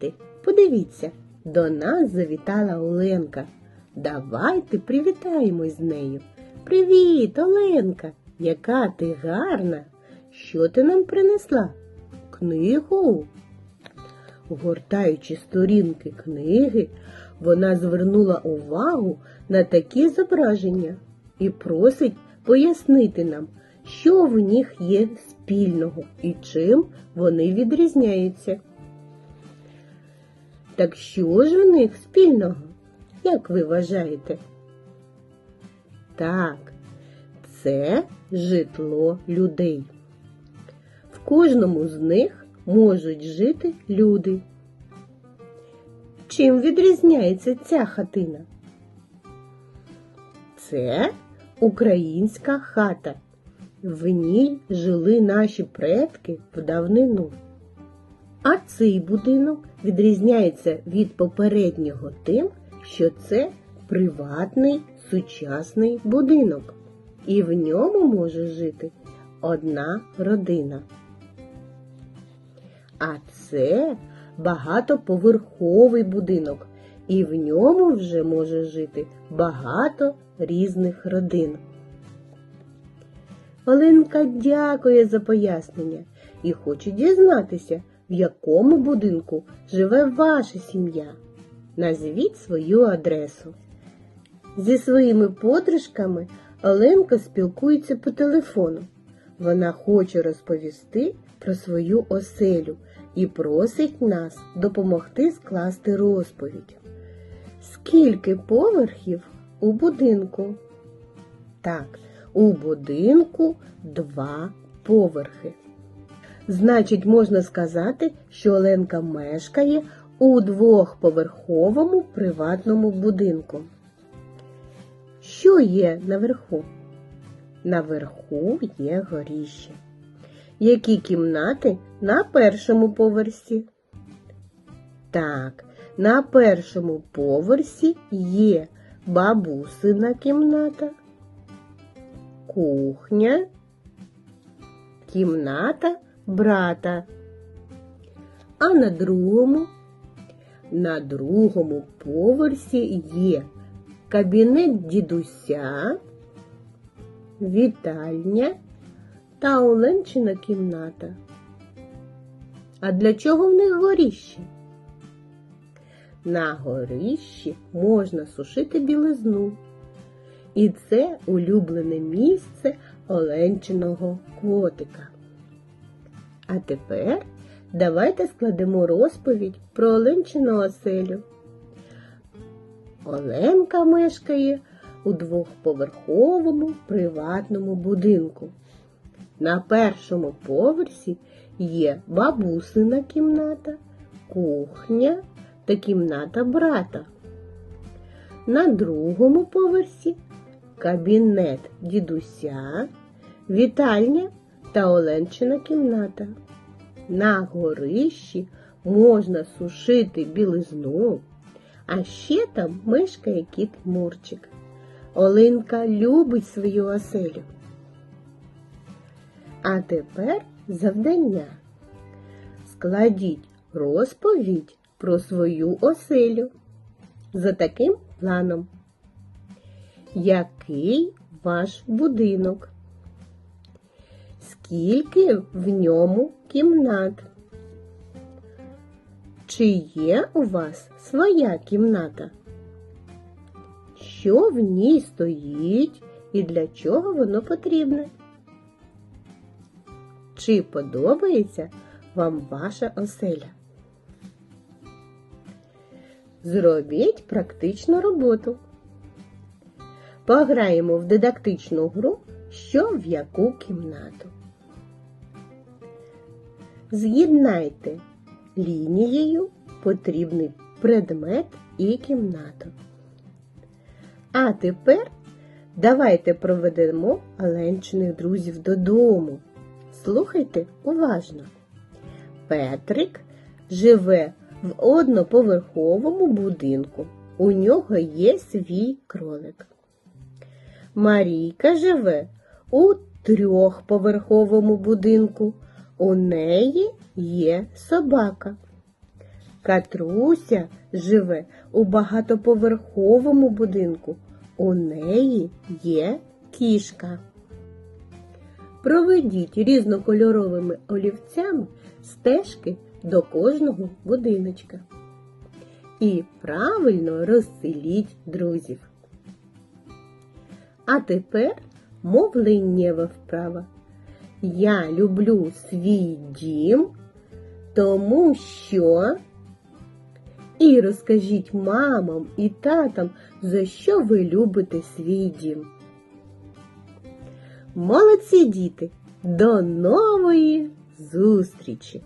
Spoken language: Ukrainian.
Діти, подивіться, до нас завітала Оленка. Давайте привітаємось з нею. Привіт, Оленка! Яка ти гарна! Що ти нам принесла? Книгу. Гортаючи сторінки книги, вона звернула увагу на такі зображення і просить пояснити нам, що в них є спільного і чим вони відрізняються. Так що ж в них спільного? Як ви вважаєте? Так, це житло людей. В кожному з них можуть жити люди. Чим відрізняється ця хатина? Це українська хата. В ній жили наші предки в давнину. А цей будинок відрізняється від попереднього тим, що це приватний сучасний будинок, і в ньому може жити одна родина. А це багатоповерховий будинок, і в ньому вже може жити багато різних родин. Оленка дякує за пояснення і хоче дізнатися, в якому будинку живе ваша сім'я. Назвіть свою адресу. Зі своїми подружками Оленка спілкується по телефону. Вона хоче розповісти про свою оселю і просить нас допомогти скласти розповідь. Скільки поверхів у будинку? Так, у будинку два поверхи. Значить, можна сказати, що Оленка мешкає у двохповерховому приватному будинку. Що є наверху? Наверху є горіще. Які кімнати на першому поверсі? Так, на першому поверсі є бабусина кімната, кухня, кімната брата. А на другому, на другому поверсі є кабінет дідуся, вітальня та Оленчина кімната. А для чого в них горіще? На горіщі можна сушити білизну. І це улюблене місце Оленчиного котика. А тепер давайте складемо розповідь про Оленчину оселю. Оленка мешкає у двохповерховому приватному будинку. На першому поверсі є бабусина кімната, кухня та кімната брата. На другому поверсі кабінет дідуся, вітальня та Оленчина кімната. На горищі можна сушити білизну, а ще там мешкає кіт Мурчик. Оленка любить свою оселю. А тепер завдання. Складіть розповідь про свою оселю за таким планом. Який ваш будинок? Скільки в ньому кімнат? Чи є у вас своя кімната? Що в ній стоїть і для чого воно потрібне? Чи подобається вам ваша оселя? Зробіть практичну роботу. Пограємо в дидактичну гру, що в яку кімнату. З'єднайте лінією потрібний предмет і кімнату. А тепер давайте проведемо Оленчиних друзів додому. Слухайте уважно. Петрик живе в одноповерховому будинку. У нього є свій кролик. Марійка живе у трьохповерховому будинку. У неї є собака. Катруся живе у багатоповерховому будинку. У неї є кішка. Проведіть різнокольоровими олівцями стежки до кожного будиночка. І правильно розселіть друзів. А тепер мовленнєва вправа. Я люблю свій дім, тому що. І розкажіть мамам і татам, за що ви любите свій дім. Молодці діти! До нової зустрічі!